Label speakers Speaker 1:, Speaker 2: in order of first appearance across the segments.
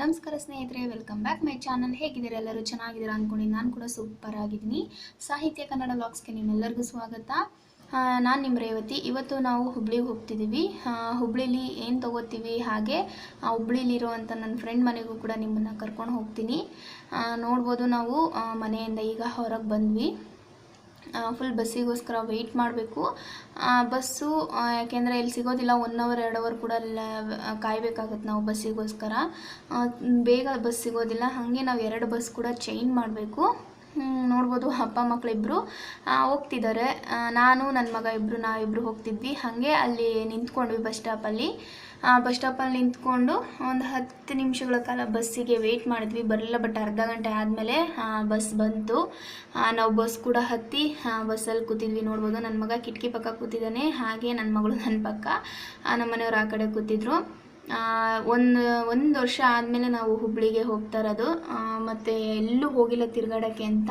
Speaker 1: ನಮಸ್ಕಾರ ಸ್ನೇಹಿತರೆ welcome back my channel ಹೇಗಿದ್ದೀರಾ ಎಲ್ಲರೂ? ಚೆನ್ನಾಗಿದ್ದೀರಾ ಅಂದ್ಕೊಂಡು ನಾನು ಕೂಡ ಸೂಪರ್ ಆಗಿದ್ದೀನಿ. ಸಾಹಿತ್ಯ ಕನ್ನಡ ಬ್ಲಾಗ್ಸ್ಗೆ ನಿಮ್ಮೆಲ್ಲರಿಗೂ ಸ್ವಾಗತ. ನಾನು ನಿಮ್ಮ ರೇವತಿ. ಇವತ್ತು ನಾವು ಹುಬ್ಳಿಗೆ ಹೋಗ್ತಿದ್ದೀವಿ. ಹುಬ್ಳಿಲಿ ಏನು ತೊಗೋತೀವಿ, ಹಾಗೆ ಹುಬ್ಳಿಲಿರುವಂಥ ನನ್ನ ಫ್ರೆಂಡ್ ಮನೆಗೂ ಕೂಡ ನಿಮ್ಮನ್ನು ಕರ್ಕೊಂಡು ಹೋಗ್ತೀನಿ. ನೋಡ್ಬೋದು ನಾವು ಮನೆಯಿಂದ ಈಗ ಹೊರಗೆ ಬಂದ್ವಿ. ಫುಲ್ ಬಸ್ಸಿಗೋಸ್ಕರ ವೆಯ್ಟ್ ಮಾಡಬೇಕು. ಬಸ್ಸು ಯಾಕೆಂದರೆ ಇಲ್ಲಿ ಸಿಗೋದಿಲ್ಲ ಒನ್ ಅವರ್ ಎರಡು ಅವರ್ ಕೂಡ ಕಾಯಬೇಕಾಗತ್ತೆ ನಾವು ಬಸ್ಸಿಗೋಸ್ಕರ. ಬೇಗ ಬಸ್ ಸಿಗೋದಿಲ್ಲ, ಹಾಗೆ ನಾವು ಎರಡು ಬಸ್ ಕೂಡ ಚೇಂಜ್ ಮಾಡಬೇಕು. ನೋಡ್ಬೋದು ಅಪ್ಪ ಮಕ್ಕಳಿಬ್ಬರು ಹೋಗ್ತಿದ್ದಾರೆ. ನಾನು ನನ್ನ ಮಗ ಇಬ್ಬರು ನಾವಿಬ್ಬರು ಹೋಗ್ತಿದ್ವಿ. ಹಾಗೆ ಅಲ್ಲಿ ನಿಂತ್ಕೊಂಡ್ವಿ ಬಸ್ ಸ್ಟಾಪಲ್ಲಿ ಬಸ್ ಸ್ಟಾಪಲ್ಲಿ ನಿಂತ್ಕೊಂಡು ಒಂದು ಹತ್ತು ನಿಮಿಷಗಳ ಕಾಲ ಬಸ್ಸಿಗೆ ವೆಯ್ಟ್ ಮಾಡಿದ್ವಿ. ಬರಲಿಲ್ಲ ಬಟ್ ಅರ್ಧ ಗಂಟೆ ಆದಮೇಲೆ ಬಸ್ ಬಂತು. ನಾವು ಬಸ್ ಕೂಡ ಹತ್ತಿ ಬಸ್ಸಲ್ಲಿ ಕೂತಿದ್ವಿ. ನೋಡ್ಬೋದು ನನ್ನ ಮಗ ಕಿಟಕಿ ಪಕ್ಕ ಕೂತಿದ್ದಾನೆ. ಹಾಗೆ ನನ್ನ ಮಗಳು ನನ್ನ ಪಕ್ಕ. ನಮ್ಮ ಮನೆಯವ್ರು ಆ ಕಡೆ ಕೂತಿದ್ರು. ಒಂದು ಒಂದು ವರ್ಷ ಆದಮೇಲೆ ನಾವು ಹುಬ್ಳಿಗೆ ಹೋಗ್ತಾ ಇರೋದು. ಮತ್ತು ಎಲ್ಲೂ ಹೋಗಿಲ್ಲ ತಿರುಗಾಡೋಕ್ಕೆ ಅಂತ.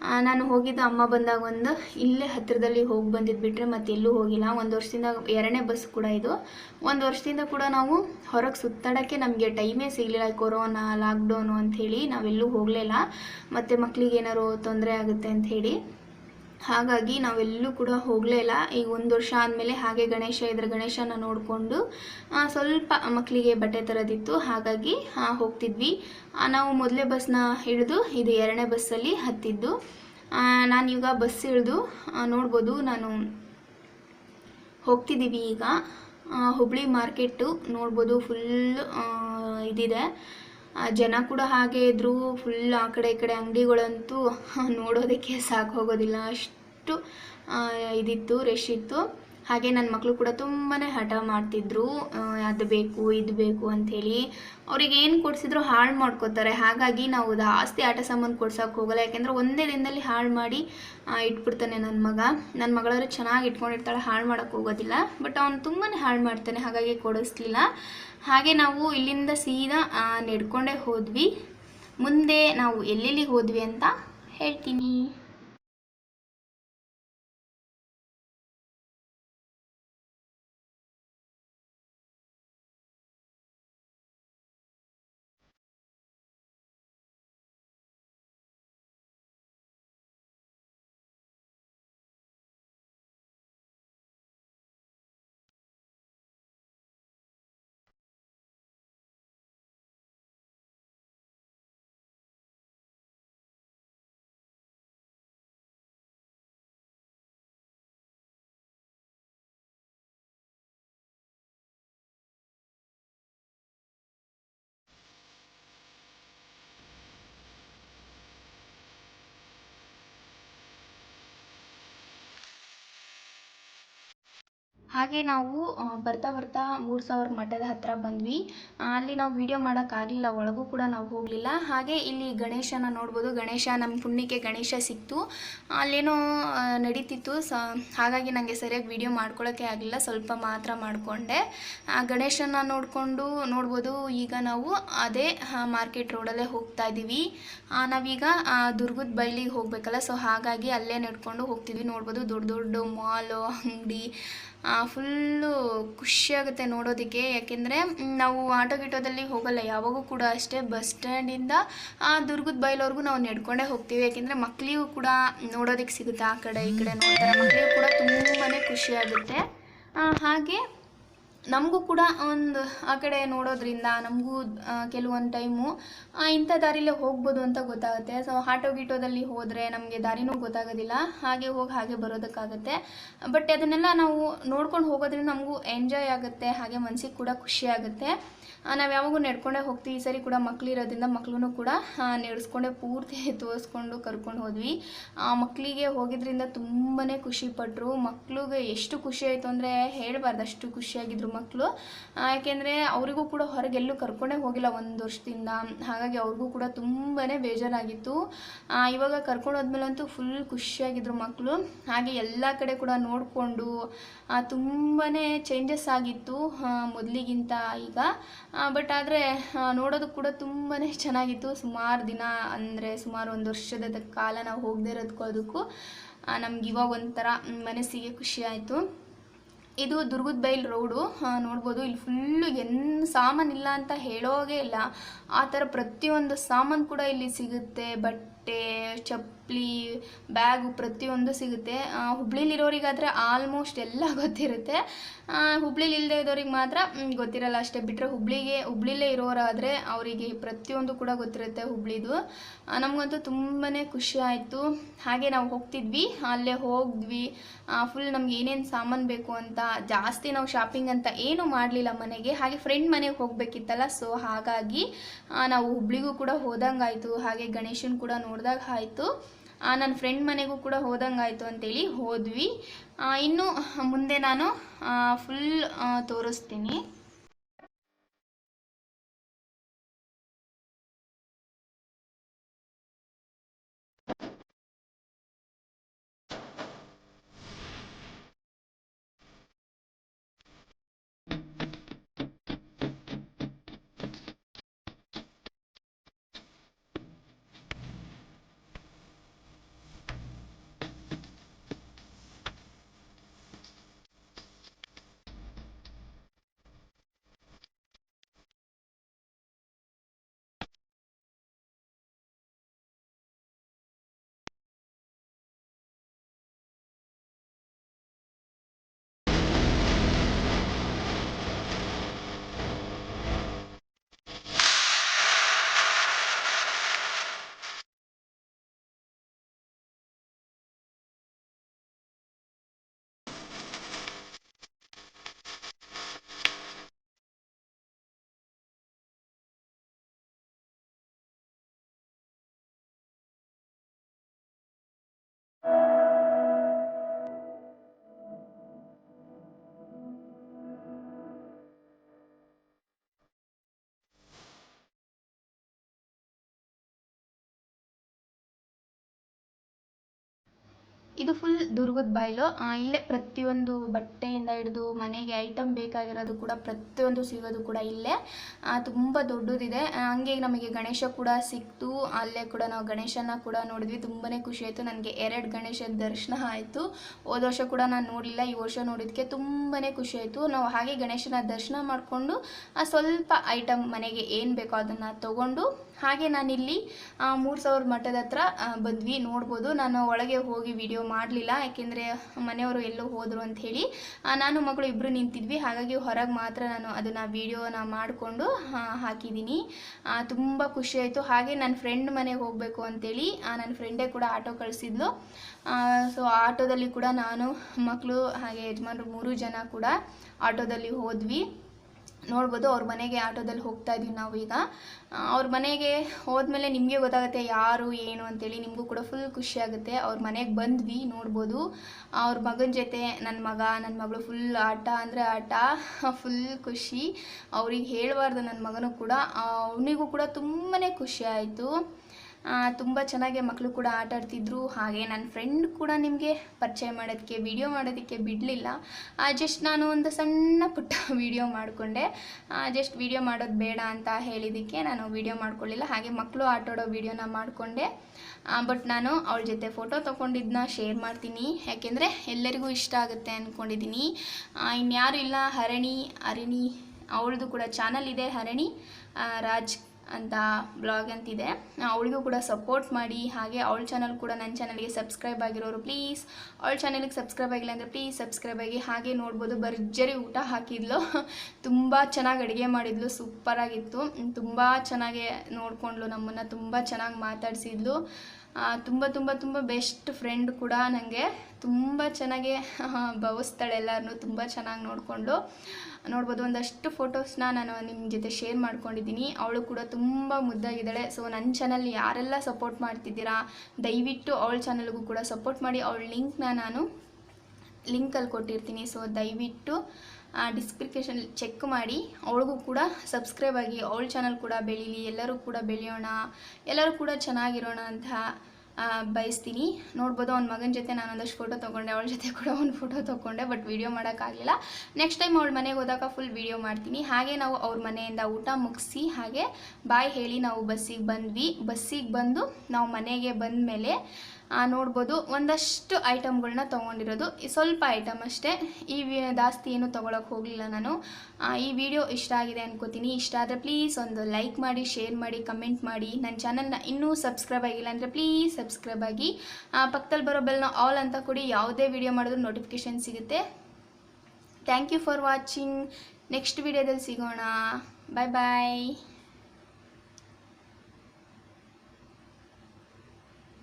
Speaker 1: ನಾನು ಹೋಗಿದ್ದು ಅಮ್ಮ ಬಂದಾಗ ಒಂದು ಇಲ್ಲೇ ಹತ್ತಿರದಲ್ಲಿ ಹೋಗಿ ಬಂದಿದ್ದು ಬಿಟ್ಟರೆ ಮತ್ತೆ ಎಲ್ಲೂ ಹೋಗಿಲ್ಲ. ಒಂದು ವರ್ಷದಿಂದ ಎರಡನೇ ಬಸ್ ಕೂಡ ಇದು. ಒಂದು ವರ್ಷದಿಂದ ಕೂಡ ನಾವು ಹೊರಗೆ ಸುತ್ತಾಡೋಕ್ಕೆ ನಮಗೆ ಟೈಮೇ ಸಿಗಲಿಲ್ಲ. ಕೊರೋನಾ ಲಾಕ್ಡೌನು ಅಂಥೇಳಿ ನಾವೆಲ್ಲೂ ಹೋಗಲಿಲ್ಲ. ಮತ್ತು ಮಕ್ಕಳಿಗೆ ಏನಾರು ತೊಂದರೆ ಆಗುತ್ತೆ ಅಂಥೇಳಿ ಹಾಗಾಗಿ ನಾವೆಲ್ಲೂ ಕೂಡ ಹೋಗಲೇ ಇಲ್ಲ. ಈಗ ಒಂದು ವರ್ಷ ಆದಮೇಲೆ ಹಾಗೆ ಗಣೇಶ ಇದ್ರ ಗಣೇಶನ ನೋಡಿಕೊಂಡು ಸ್ವಲ್ಪ ಮಕ್ಕಳಿಗೆ ಬಟ್ಟೆ ತರೋದಿತ್ತು. ಹಾಗಾಗಿ ಹೋಗ್ತಿದ್ವಿ. ನಾವು ಮೊದಲೇ ಬಸ್ನ ಹಿಡಿದು ಇದು ಎರಡನೇ ಬಸ್ಸಲ್ಲಿ ಹತ್ತಿದ್ದು. ನಾನು ಈಗ ಬಸ್ ಹಿಡಿದು ನೋಡ್ಬೋದು ನಾನು ಹೋಗ್ತಿದ್ದೀವಿ ಈಗ. ಹುಬ್ಳಿ ಮಾರ್ಕೆಟು ನೋಡ್ಬೋದು, ಫುಲ್ ಇದಿದೆ. ಜನ ಕೂಡ ಹಾಗೆ ಇದ್ರು. ಫುಲ್ ಆ ಕಡೆ ಈ ಕಡೆ ಅಂಗಡಿಗಳಂತೂ ನೋಡೋದಕ್ಕೆ ಸಾಕು ಹೋಗೋದಿಲ್ಲ. ಅಷ್ಟು ಇದಿತ್ತು ರಶ್ ಇತ್ತು. ಹಾಗೆ ನನ್ನ ಮಕ್ಕಳು ಕೂಡ ತುಂಬಾ ಹಠ ಮಾಡ್ತಿದ್ರು. ಅದು ಬೇಕು, ಇದು ಬೇಕು ಅಂಥೇಳಿ. ಅವ್ರಿಗೆ ಏನು ಕೊಡಿಸಿದ್ರು ಹಾಳು ಮಾಡ್ಕೋತಾರೆ. ಹಾಗಾಗಿ ನಾವು ಜಾಸ್ತಿ ಆಟ ಸಾಮಾನು ಕೊಡ್ಸೋಕೆ ಹೋಗಲ್ಲ. ಯಾಕೆಂದರೆ ಒಂದೇ ದಿನದಲ್ಲಿ ಹಾಳು ಮಾಡಿ ಇಟ್ಬಿಡ್ತಾನೆ ನನ್ನ ಮಗ. ನನ್ನ ಮಗಳವರು ಚೆನ್ನಾಗಿ ಇಟ್ಕೊಂಡಿರ್ತಾಳೆ, ಹಾಳು ಮಾಡೋಕ್ಕೆ ಹೋಗೋದಿಲ್ಲ. ಬಟ್ ಅವನು ತುಂಬಾ ಹಾಳು ಮಾಡ್ತಾನೆ. ಹಾಗಾಗಿ ಕೊಡಿಸ್ಲಿಲ್ಲ. ಹಾಗೆ ನಾವು ಇಲ್ಲಿಂದ ಸೀದಾ ನಡ್ಕೊಂಡೇ ಹೋದ್ವಿ. ಮುಂದೆ ನಾವು ಎಲ್ಲೆಲ್ಲಿಗೆ ಹೋದ್ವಿ ಅಂತ ಹೇಳ್ತೀನಿ. ಹಾಗೆ ನಾವು ಬರ್ತಾ ಬರ್ತಾ ಮೂರು ಸಾವಿರ ಮಠದ ಹತ್ತಿರ ಬಂದ್ವಿ. ಅಲ್ಲಿ ನಾವು ವಿಡಿಯೋ ಮಾಡೋಕ್ಕಾಗಲಿಲ್ಲ ಒಳಗೂ ಕೂಡ ನಾವು ಹೋಗಲಿಲ್ಲ. ಹಾಗೆ ಇಲ್ಲಿ ಗಣೇಶನ ನೋಡ್ಬೋದು. ಗಣೇಶ ನಮ್ಮ ಪುಣ್ಯಕ್ಕೆ ಗಣೇಶ ಸಿಕ್ತು. ಅಲ್ಲೇನೋ ನಡೀತಿತ್ತು. ಸ, ಹಾಗಾಗಿ ನನಗೆ ಸರಿಯಾಗಿ ವಿಡಿಯೋ ಮಾಡ್ಕೊಳ್ಳೋಕ್ಕೆ ಆಗಲಿಲ್ಲ. ಸ್ವಲ್ಪ ಮಾತ್ರ ಮಾಡಿಕೊಂಡೆ. ಗಣೇಶನ ನೋಡಿಕೊಂಡು ನೋಡ್ಬೋದು. ಈಗ ನಾವು ಅದೇ ಮಾರ್ಕೆಟ್ ರೋಡಲ್ಲೇ ಹೋಗ್ತಾ ಇದ್ದೀವಿ ನಾವೀಗ ದುರ್ಗದ ಬೈಲಿಗೆ ಹೋಗಬೇಕಲ್ಲ. ಸೊ ಹಾಗಾಗಿ ಅಲ್ಲೇ ನಡ್ಕೊಂಡು ಹೋಗ್ತೀವಿ. ನೋಡ್ಬೋದು ದೊಡ್ಡ ದೊಡ್ಡ ಮಾಲು ಅಂಗಡಿ ಫುಲ್ಲು ಖುಷಿಯಾಗುತ್ತೆ ನೋಡೋದಕ್ಕೆ. ಯಾಕೆಂದರೆ ನಾವು ಆಟೋ ಗಿಟೋದಲ್ಲಿ ಹೋಗಲ್ಲ, ಯಾವಾಗೂ ಕೂಡ ಅಷ್ಟೇ ಬಸ್ ಸ್ಟ್ಯಾಂಡಿಂದ, ಆ, ದುರ್ಗದ ಬೈಲವರೆಗೂ ನಾವು ನಡ್ಕೊಂಡೇ ಹೋಗ್ತೀವಿ. ಯಾಕೆಂದರೆ ಮಕ್ಕಳಿಗೂ ಕೂಡ ನೋಡೋದಕ್ಕೆ ಸಿಗುತ್ತೆ ಆ ಕಡೆ ಈ ಕಡೆ ನೋಡ್ತಾರೆ. ಮಕ್ಕಳಿಗೂ ಕೂಡ ತುಂಬಾ ಖುಷಿಯಾಗುತ್ತೆ. ಹಾಗೆ ನಮಗೂ ಕೂಡ ಒಂದು ಆ ಕಡೆ ನೋಡೋದ್ರಿಂದ ನಮಗೂ ಕೆಲವೊಂದು ಟೈಮು ಇಂಥ ದಾರಿಲೇ ಹೋಗ್ಬೋದು ಅಂತ ಗೊತ್ತಾಗುತ್ತೆ. ಸೊ ಆಟೋ ಗೀಟೋದಲ್ಲಿ ಹೋದರೆ ನಮಗೆ ದಾರಿನೂ ಗೊತ್ತಾಗೋದಿಲ್ಲ. ಹಾಗೆ ಹೋಗಿ ಹಾಗೆ ಬರೋದಕ್ಕಾಗುತ್ತೆ. ಬಟ್ ಅದನ್ನೆಲ್ಲ ನಾವು ನೋಡ್ಕೊಂಡು ಹೋಗೋದ್ರಿಂದ ನಮಗೂ ಎಂಜಾಯ್ ಆಗುತ್ತೆ. ಹಾಗೆ ಮನಸ್ಸಿಗೆ ಕೂಡ ಖುಷಿ ಆಗುತ್ತೆ. ನಾವು ಯಾವಾಗೂ ನಡ್ಕೊಂಡೇ ಹೋಗ್ತೀವಿ. ಈ ಸರಿ ಕೂಡ ಮಕ್ಕಳಿರೋದ್ರಿಂದ ಮಕ್ಕಳೂ ಕೂಡ ನಡೆಸ್ಕೊಂಡೆ ಪೂರ್ತಿ ತೋರಿಸ್ಕೊಂಡು ಕರ್ಕೊಂಡು ಹೋದ್ವಿ. ಆ, ಮಕ್ಕಳಿಗೆ ಹೋಗಿದ್ರಿಂದ ತುಂಬಾ ಖುಷಿಪಟ್ಟರು ಮಕ್ಳಿಗೆ ಎಷ್ಟು ಖುಷಿ ಆಯಿತು ಅಂದರೆ ಹೇಳಬಾರ್ದು. ಅಷ್ಟು ಖುಷಿಯಾಗಿದ್ರು ಮಕ್ಕಳು. ಯಾಕೆಂದರೆ ಅವರಿಗೂ ಕೂಡ ಹೊರಗೆಲ್ಲೂ ಕರ್ಕೊಂಡೇ ಹೋಗಿಲ್ಲ ಒಂದು ವರ್ಷದಿಂದ. ಹಾಗಾಗಿ ಅವ್ರಿಗೂ ಕೂಡ ತುಂಬಾ ಬೇಜಾರಾಗಿತ್ತು. ಇವಾಗ ಕರ್ಕೊಂಡು ಹೋದ್ಮೇಲಂತೂ ಫುಲ್ ಖುಷಿಯಾಗಿದ್ರು ಮಕ್ಕಳು. ಹಾಗೆ ಎಲ್ಲ ಕಡೆ ಕೂಡ ನೋಡಿಕೊಂಡು ತುಂಬಾ ಚೇಂಜಸ್ ಆಗಿತ್ತು ಮೊದಲಿಗಿಂತ ಈಗ. ಬಟ್ ಆದರೆ ನೋಡೋದಕ್ಕೆ ಕೂಡ ತುಂಬಾ ಚೆನ್ನಾಗಿತ್ತು. ಸುಮಾರು ದಿನ ಅಂದರೆ ಸುಮಾರು ಒಂದು ವರ್ಷದ ಕಾಲ ನಾವು ಹೋಗದೇ ಇರೋದಕ್ಕೂ ನಮ್ಗೆ ಇವಾಗ ಒಂಥರ ಮನಸ್ಸಿಗೆ ಖುಷಿ ಆಯಿತು. ಇದು ದುರ್ಗದ ಬೈಲ್ ರೋಡು. ನೋಡ್ಬೋದು. ಇಲ್ಲಿ ಫುಲ್ಲು ಎನ್ ಸಾಮಾನಿಲ್ಲ ಅಂತ ಹೇಳೋಗೆ ಇಲ್ಲ. ಆ ಥರ ಪ್ರತಿಯೊಂದು ಸಾಮಾನು ಕೂಡ ಇಲ್ಲಿ ಸಿಗುತ್ತೆ. ಬಟ್ಟೆ ಚಪ್ಪಲಿ ಬ್ಯಾಗು ಪ್ರತಿಯೊಂದು ಸಿಗುತ್ತೆ. ಹುಬ್ಳಿಲಿರೋರಿಗಾದರೆ ಆಲ್ಮೋಸ್ಟ್ ಎಲ್ಲ ಗೊತ್ತಿರುತ್ತೆ. ಹುಬ್ಳಿಲಿ ಇಲ್ಲದೆ ಇರೋರಿಗೆ ಮಾತ್ರ ಗೊತ್ತಿರಲ್ಲ ಅಷ್ಟೇ. ಬಿಟ್ಟರೆ ಹುಬ್ಳಿಗೆ, ಹುಬ್ಳಿಲೇ ಇರೋರಾದರೆ ಅವರಿಗೆ ಪ್ರತಿಯೊಂದು ಕೂಡ ಗೊತ್ತಿರುತ್ತೆ ಹುಬ್ಳಿದು. ನಮಗಂತೂ ತುಂಬಾ ಖುಷಿ ಆಯಿತು. ಹಾಗೆ ನಾವು ಹೋಗ್ತಿದ್ವಿ, ಅಲ್ಲೇ ಹೋಗಿದ್ವಿ. ಫುಲ್ ನಮ್ಗೆ ಏನೇನು ಸಾಮಾನು ಬೇಕು ಅಂತ, ಜಾಸ್ತಿ ನಾವು ಶಾಪಿಂಗ್ ಅಂತ ಏನು ಮಾಡಲಿಲ್ಲ ಮನೆಗೆ. ಹಾಗೆ ಫ್ರೆಂಡ್ ಮನೆಗೆ ಹೋಗಬೇಕಿತ್ತಲ್ಲ ಸೊ ಹಾಗಾಗಿ ನಾವು ಹುಬ್ಳಿಗೂ ಕೂಡ ಹೋದಂಗಾಯಿತು. ಹಾಗೆ ಗಣೇಶನ್ ಕೂಡ ನೋಡಿದಾಗ ಆಯಿತು. ನನ್ನ ಫ್ರೆಂಡ್ ಮನೆಗೂ ಕೂಡ ಹೋದಂಗಾಯಿತು ಅಂತೇಳಿ ಹೋದ್ವಿ. ಇನ್ನೂ ಮುಂದೆ ನಾನು ಫುಲ್ ತೋರಿಸ್ತೀನಿ. ಇದು ಫುಲ್ ದುರ್ಗದ ಬಾಯ್ಲು. ಆ, ಇಲ್ಲೇ ಪ್ರತಿಯೊಂದು ಬಟ್ಟೆಯಿಂದ ಹಿಡಿದು ಮನೆಗೆ ಐಟಮ್ ಬೇಕಾಗಿರೋದು ಕೂಡ ಪ್ರತಿಯೊಂದು ಸಿಗೋದು ಕೂಡ ಇಲ್ಲೇ. ತುಂಬ ದೊಡ್ಡದಿದೆ. ಹಂಗೆ ನಮಗೆ ಗಣೇಶ ಕೂಡ ಸಿಕ್ತು. ಅಲ್ಲೇ ಕೂಡ ನಾವು ಗಣೇಶನ ಕೂಡ ನೋಡಿದ್ವಿ. ತುಂಬಾ ಖುಷಿ ಆಯಿತು. ನನಗೆ ಎರಡು ಗಣೇಶನ ದರ್ಶನ ಆಯಿತು. ಹೋದ ವರ್ಷ ಕೂಡ ನಾನು ನೋಡಲಿಲ್ಲ. ಈ ವರ್ಷ ನೋಡಿದ್ದಕ್ಕೆ ತುಂಬಾ ಖುಷಿ ಆಯಿತು. ನಾವು ಹಾಗೆ ಗಣೇಶನ ದರ್ಶನ ಮಾಡಿಕೊಂಡು ಸ್ವಲ್ಪ ಐಟಮ್ ಮನೆಗೆ ಏನು ಬೇಕೋ ಅದನ್ನು ತಗೊಂಡು ಹಾಗೆ ನಾನಿಲ್ಲಿ ಮೂರು ಸಾವಿರ ಮಠದ ಹತ್ರ ಬಂದ್ವಿ. ನೋಡ್ಬೋದು. ನಾನು ಒಳಗೆ ಹೋಗಿ ವಿಡಿಯೋ ಮಾಡಲಿಲ್ಲ. ಯಾಕೆಂದರೆ ಮನೆಯವರು ಎಲ್ಲೋ ಹೋದರು ಅಂಥೇಳಿ ನಾನು, ಮಗಳು ಇಬ್ಬರು ನಿಂತಿದ್ವಿ. ಹಾಗಾಗಿ ಹೊರಗೆ ಮಾತ್ರ ನಾನು ಅದನ್ನು ವಿಡಿಯೋನ ಮಾಡಿಕೊಂಡು ಹಾಕಿದ್ದೀನಿ. ತುಂಬ ಖುಷಿಯಾಯಿತು ಹಾಗೆ ನನ್ನ ಫ್ರೆಂಡ್ ಮನೆಗೆ ಹೋಗಬೇಕು ಅಂಥೇಳಿ ನನ್ನ ಫ್ರೆಂಡೇ ಕೂಡ ಆಟೋ ಕಳಿಸಿದ್ಲು. ಸೊ ಆಟೋದಲ್ಲಿ ಕೂಡ ನಾನು ಮಕ್ಕಳು ಹಾಗೆ ಯಜಮಾನರು ಮೂರು ಜನ ಕೂಡ ಆಟೋದಲ್ಲಿ ಹೋದ್ವಿ. ನೋಡ್ಬೋದು, ಅವ್ರ ಮನೆಗೆ ಆಟೋದಲ್ಲಿ ಹೋಗ್ತಾ ಇದೀವಿ ನಾವು ಈಗ. ಅವ್ರ ಮನೆಗೆ ಹೋದ್ಮೇಲೆ ನಿಮಗೆ ಗೊತ್ತಾಗುತ್ತೆ ಯಾರು, ಏನು ಅಂತೇಳಿ. ನಿಮಗೂ ಕೂಡ ಫುಲ್ ಖುಷಿಯಾಗುತ್ತೆ ಅವ್ರ ಮನೆಗೆ ಬಂದ್ವಿ, ನೋಡ್ಬೋದು. ಅವ್ರ ಮಗನ ಜೊತೆ ನನ್ನ ಮಗ ನನ್ನ ಮಗಳು ಫುಲ್ ಆಟ ಅಂದರೆ ಆಟ ಫುಲ್ ಖುಷಿ. ಅವ್ರಿಗೆ ಹೇಳಬಾರ್ದು ನನ್ನ ಮಗನೂ ಕೂಡ. ಅವನಿಗೂ ಕೂಡ ತುಂಬಾ ಖುಷಿ ಆಯಿತು. ತುಂಬ ಚೆನ್ನಾಗಿ ಮಕ್ಕಳು ಕೂಡ ಆಟ ಆಡ್ತಿದ್ರು. ಹಾಗೆ ನನ್ನ ಫ್ರೆಂಡ್ ಕೂಡ ನಿಮಗೆ ಪರಿಚಯ ಮಾಡೋದಕ್ಕೆ ವಿಡಿಯೋ ಮಾಡೋದಕ್ಕೆ ಬಿಡಲಿಲ್ಲ. ಜಸ್ಟ್ ನಾನು ಒಂದು ಸಣ್ಣ ಪುಟ್ಟ ವಿಡಿಯೋ ಮಾಡಿಕೊಂಡೆ. ಜಸ್ಟ್ ವಿಡಿಯೋ ಮಾಡೋದು ಬೇಡ ಅಂತ ಹೇಳಿದ್ದಕ್ಕೆ ನಾನು ವಿಡಿಯೋ ಮಾಡ್ಕೊಳ್ಳಿಲ್ಲ. ಹಾಗೆ ಮಕ್ಕಳು ಆಟಾಡೋ ವಿಡಿಯೋನ ಮಾಡಿಕೊಂಡೆ. ಬಟ್ ನಾನು ಅವಳ ಜೊತೆ ಫೋಟೋ ತೊಗೊಂಡಿದ್ದನ್ನ ಶೇರ್ ಮಾಡ್ತೀನಿ. ಯಾಕೆಂದರೆ ಎಲ್ಲರಿಗೂ ಇಷ್ಟ ಆಗುತ್ತೆ ಅಂದ್ಕೊಂಡಿದ್ದೀನಿ ಇನ್ಯಾರು ಇಲ್ಲ, ಹರಣಿ, ಅರಣಿ, ಅವಳದು ಕೂಡ ಚಾನಲ್ ಇದೆ ಹರಣಿ. ರಾಜ್ ಅಂತ ಬ್ಲಾಗ್ ಅಂತಿದೆ. ಅವಳಿಗೂ ಕೂಡ ಸಪೋರ್ಟ್ ಮಾಡಿ, ಹಾಗೆ ಅವಳ ಚಾನಲ್ ಕೂಡ ನನ್ನ ಚಾನಲ್ಗೆ ಸಬ್ಸ್ಕ್ರೈಬ್ ಆಗಿರೋರು ಪ್ಲೀಸ್ ಅವಳ ಚಾನಲ್ಗೆ ಸಬ್ಸ್ಕ್ರೈಬ್ ಆಗಿಲ್ಲ ಅಂದರೆ ಪ್ಲೀಸ್ ಸಬ್ಸ್ಕ್ರೈಬ್ ಆಗಿ, ಹಾಗೆ ನೋಡ್ಬೋದು. ಭರ್ಜರಿ ಊಟ ಹಾಕಿದ್ಲು. ತುಂಬ ಚೆನ್ನಾಗಿ ಅಡುಗೆ ಮಾಡಿದ್ಲು ಸೂಪರಾಗಿತ್ತು ತುಂಬ ಚೆನ್ನಾಗಿ ನೋಡಿಕೊಂಡ್ಲು ನಮ್ಮನ್ನು, ತುಂಬ ಚೆನ್ನಾಗಿ ಮಾತಾಡಿಸಿದ್ಲು. ತುಂಬ ತುಂಬ ತುಂಬ ಬೆಸ್ಟ್ ಫ್ರೆಂಡ್ ಕೂಡ ನನಗೆ ತುಂಬ ಚೆನ್ನಾಗಿ ಭಾವಿಸ್ತಾಳೆ ಎಲ್ಲರನ್ನೂ ತುಂಬ ಚೆನ್ನಾಗಿ ನೋಡಿಕೊಂಡು ನೋಡ್ಬೋದು, ಒಂದಷ್ಟು ಫೋಟೋಸ್ನ ನಾನು ನಿಮ್ಮ ಜೊತೆ ಶೇರ್ ಮಾಡ್ಕೊಂಡಿದ್ದೀನಿ. ಅವಳು ಕೂಡ ತುಂಬ ಮುದ್ದಾಗಿದ್ದಾಳೆ. ಸೊ ನನ್ನ ಚಾನಲ್ ಯಾರೆಲ್ಲ ಸಪೋರ್ಟ್ ಮಾಡ್ತಿದ್ದೀರಾ, ದಯವಿಟ್ಟು ಅವಳ ಚಾನಲ್ಗೂ ಕೂಡ ಸಪೋರ್ಟ್ ಮಾಡಿ. ಅವಳ ಲಿಂಕ್ನ ನಾನು ಲಿಂಕಲ್ಲಿ ಕೊಟ್ಟಿರ್ತೀನಿ. ಸೊ ದಯವಿಟ್ಟು ಡಿಸ್ಕ್ರಿಪ್ಷನ್ ಚೆಕ್ ಮಾಡಿ. ಅವಳಿಗೂ ಕೂಡ ಸಬ್ಸ್ಕ್ರೈಬ್ ಆಗಿ, ಅವಳ ಚಾನಲ್ ಕೂಡ ಬೆಳೀಲಿ. ಎಲ್ಲರೂ ಕೂಡ ಬೆಳೆಯೋಣ. ಎಲ್ಲರೂ ಕೂಡ ಚೆನ್ನಾಗಿರೋಣ ಅಂತ ಬಯಸ್ತೀನಿ. ನೋಡ್ಬೋದು ಅವ್ನ ಮಗನ ಜೊತೆ ನಾನು ಒಂದಷ್ಟು ಫೋಟೋ ತೊಗೊಂಡೆ, ಅವಳ ಜೊತೆ ಕೂಡ ಒಂದು ಫೋಟೋ ತೊಗೊಂಡೆ ಬಟ್ ವೀಡಿಯೋ ಮಾಡೋಕ್ಕಾಗಲಿಲ್ಲ ನೆಕ್ಸ್ಟ್ ಟೈಮ್ ಅವಳ ಮನೆಗೆ ಹೋದಾಗ ಫುಲ್ ವೀಡಿಯೋ ಮಾಡ್ತೀನಿ. ಹಾಗೆ ನಾವು ಅವ್ರ ಮನೆಯಿಂದ ಊಟ ಮುಗಿಸಿ, ಹಾಗೆ ಬಾಯ್ ಹೇಳಿ ನಾವು ಬಸ್ಸಿಗೆ ಬಂದ್ವಿ. ಬಸ್ಸಿಗೆ ಬಂದು ನಾವು ಮನೆಗೆ ಬಂದ ಮೇಲೆ ನೋಡ್ಬೋದು. ಒಂದಷ್ಟು ಐಟಮ್ಗಳನ್ನ ತೊಗೊಂಡಿರೋದು. ಸ್ವಲ್ಪ ಐಟಮ್ ಅಷ್ಟೇ. ಈ ಜಾಸ್ತಿ ಏನು ತೊಗೊಳಕ್ಕೆ ಹೋಗಲಿಲ್ಲ ನಾನು. ಈ ವಿಡಿಯೋ ಇಷ್ಟ ಆಗಿದೆ ಅನ್ಕೋತೀನಿ. ಇಷ್ಟ ಆದರೆ ಪ್ಲೀಸ್ ಒಂದು ಲೈಕ್ ಮಾಡಿ, ಶೇರ್ ಮಾಡಿ, ಕಮೆಂಟ್ ಮಾಡಿ. ನನ್ನ ಚಾನಲ್ನ ಇನ್ನೂ ಸಬ್ಸ್ಕ್ರೈಬ್ ಆಗಿಲ್ಲ ಅಂದರೆ ಪ್ಲೀಸ್ ಸಬ್ಸ್ಕ್ರೈಬ್ ಆಗಿ. ಪಕ್ಕದಲ್ಲಿ ಬರೋ ಬೆಲ್ನ ಆಲ್ ಅಂತ ಕೊಡಿ. ಯಾವುದೇ ವಿಡಿಯೋ ಮಾಡಿದ್ರು ನೋಟಿಫಿಕೇಷನ್ ಸಿಗುತ್ತೆ. Thank you for watching. Next ವಿಡಿಯೋದಲ್ಲಿ ಸಿಗೋಣ. ಬಾಯ್ ಬಾಯ್.